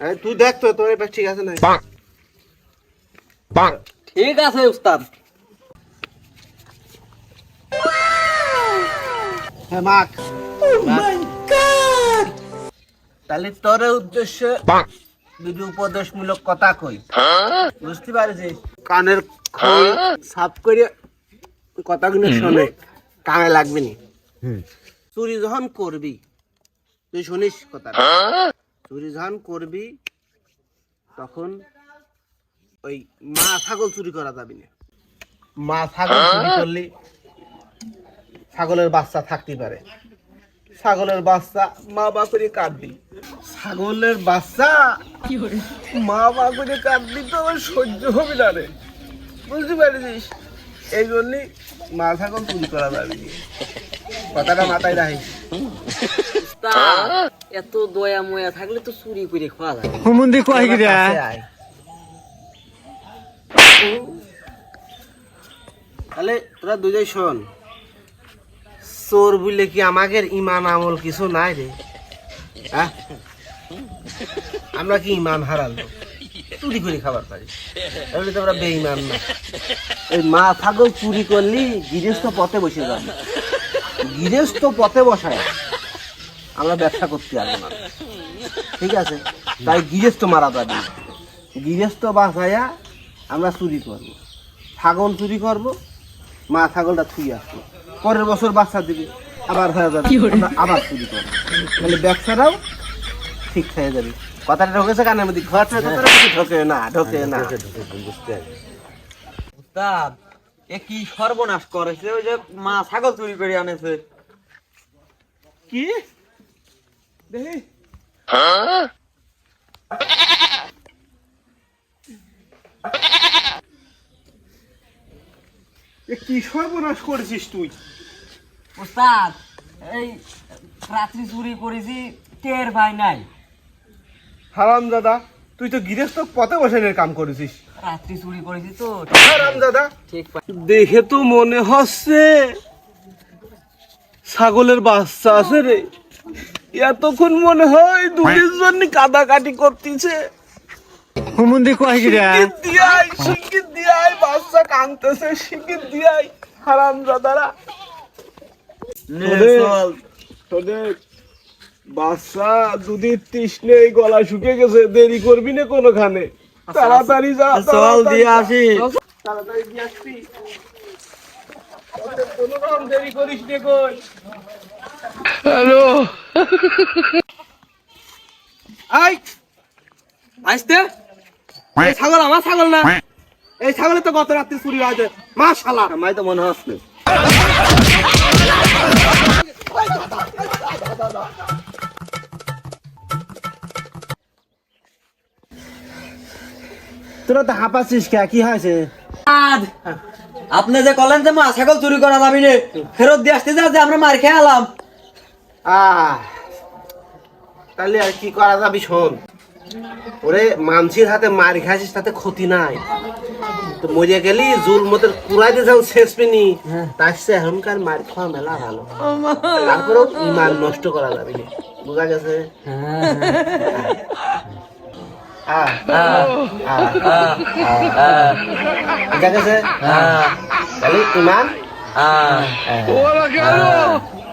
হ্যাঁ তুই দেখ তো তোর এবার ঠিক আছে না? ঠিক আছে উস্তাদ। হ্যাঁ মাখ। তাহলে তোর উদ্দেশ্য দুটি উপদেশমূলক কথা কই। বুঝতে পারছিস? কানের খোল সাফ করে কথাগুলো শোনে। কানে লাগবে নি। চুরি যখন করবি তুই শুনিস কথা চুরি যখন করবি তখন ওই মা ছাগল চুরি করা যাবে না। মা ছাগল চুরি করলি ছাগলের বাচ্চা থাকতে পারে। ছাগলের বাচ্চা মা বাপরে কাঁদবি। ছাগলের বাচ্চা মা বাপরে কাঁদবি তো আমার সহ্য হবে না রে। বুঝতে পারছিস? এই জন্যই মা ছাগল চুরি করা যাবে কথাটা মাথায় রাখিস। উস্তাদ এত দয়া ময়া থাকলে তো চুরি করে খাওয়া যায়। হুমুন্দি কয় গিরা কাছে তাহলে তোরা দুজাই শোন। চোর বলে কি আমাদের ইমান আমল কিছু নাই রে? হ্যাঁ? আমরা কি ইমান হারালো? চুরি করে খাবার পারি। তাহলে তো আমরা বেইমান না। এই মা ছাগল চুরি করলি গৃহস্থ পথে বসে যাবে গৃহস্থ পথে বসায়। আমরা ব্যবসা করতে পারব না। ঠিক আছে? তাই গৃহস্থ মারা যাবে। গৃহস্থ বাঁচাইয়া আমরা চুরি করব। ছাগল চুরি করব মা ছাগলটা থুই আসব। পরের বছর বাচ্চা দিবে আবার হয়ে যাবে। আবার চুরি করব। তাহলে ব্যবসাটাও ঠিক হয়ে যাবে। কথাটা ঢোকেছে কানের মধ্যে? ঘর থেকে ঢোকে না ঢোকে না। উস্তাদ এ কি সর্বনাশ করেছে? ওই যে মা ছাগল চুরি করে আনেছে। কি? দেখি এ কি সর্বনাশ করেছিস তুই? উস্তাদ এই রাত্রি চুরি করেছি টের ভাই নাই। হারাম দাদা তুই তো গৃহস্থ পথে বসানোর কাম করেছিস। রাত্রি চুরি করেছি তো হারাম দাদা। ঠিক পাই। দেখে তো মনে হচ্ছে ছাগলের বাচ্চা আছে রে। এতক্ষণ মনে হয় দুধের জন্য কাদাকাটি করতেছে। হুমুন্দি কয় গিরা? শিঙ্গিত দিয়াই দিয়াই বাচ্চা কানতেছে শিঙ্গিত দিয়াই। হারাম দাদারা তোদের বাচ্চা তৃষ্ণে এই গলা শুকে গেছে দেরি করবি না কোনোখানে? তাড়াতাড়ি যা চল দিয়ে আসি। তাড়াতাড়ি দিয়ে আসবি। কোনো রকম দেরি করিস নে কই? হ্যালো। আই আসতে এই ছাগল আমার ছাগল না। এই ছাগলে তো গত রাত্রি চুরি হয়েছে মাশাআল্লাহ। আমায় তো মনে হচ্ছে তোরা তো হাঁপাচ্ছিস কে? কি হয়েছে? আপনি যে কলেন যে মা ছাগল চুরি করা যাবি ফেরত দিয়ে আসতে যা যে আমরা মার খেয়ে আলাম তাহলে আর কি করা যাবি শোন? ওরে মানসির হাতে মার খাইছিস তাতে ক্ষতি নাই। তো মরে গেলি জুল মতের কুড়াইতে যাও শেষ পিনি। তার সে এখনকার মার খাওয়া মেলা ভালো। তারপরেও ইমান নষ্ট করা যাবে না। বোঝা গেছে? আহ, আহ, আহ, আহ। বোঝা গেছে? তাহলে ইমান? আহ, আহ,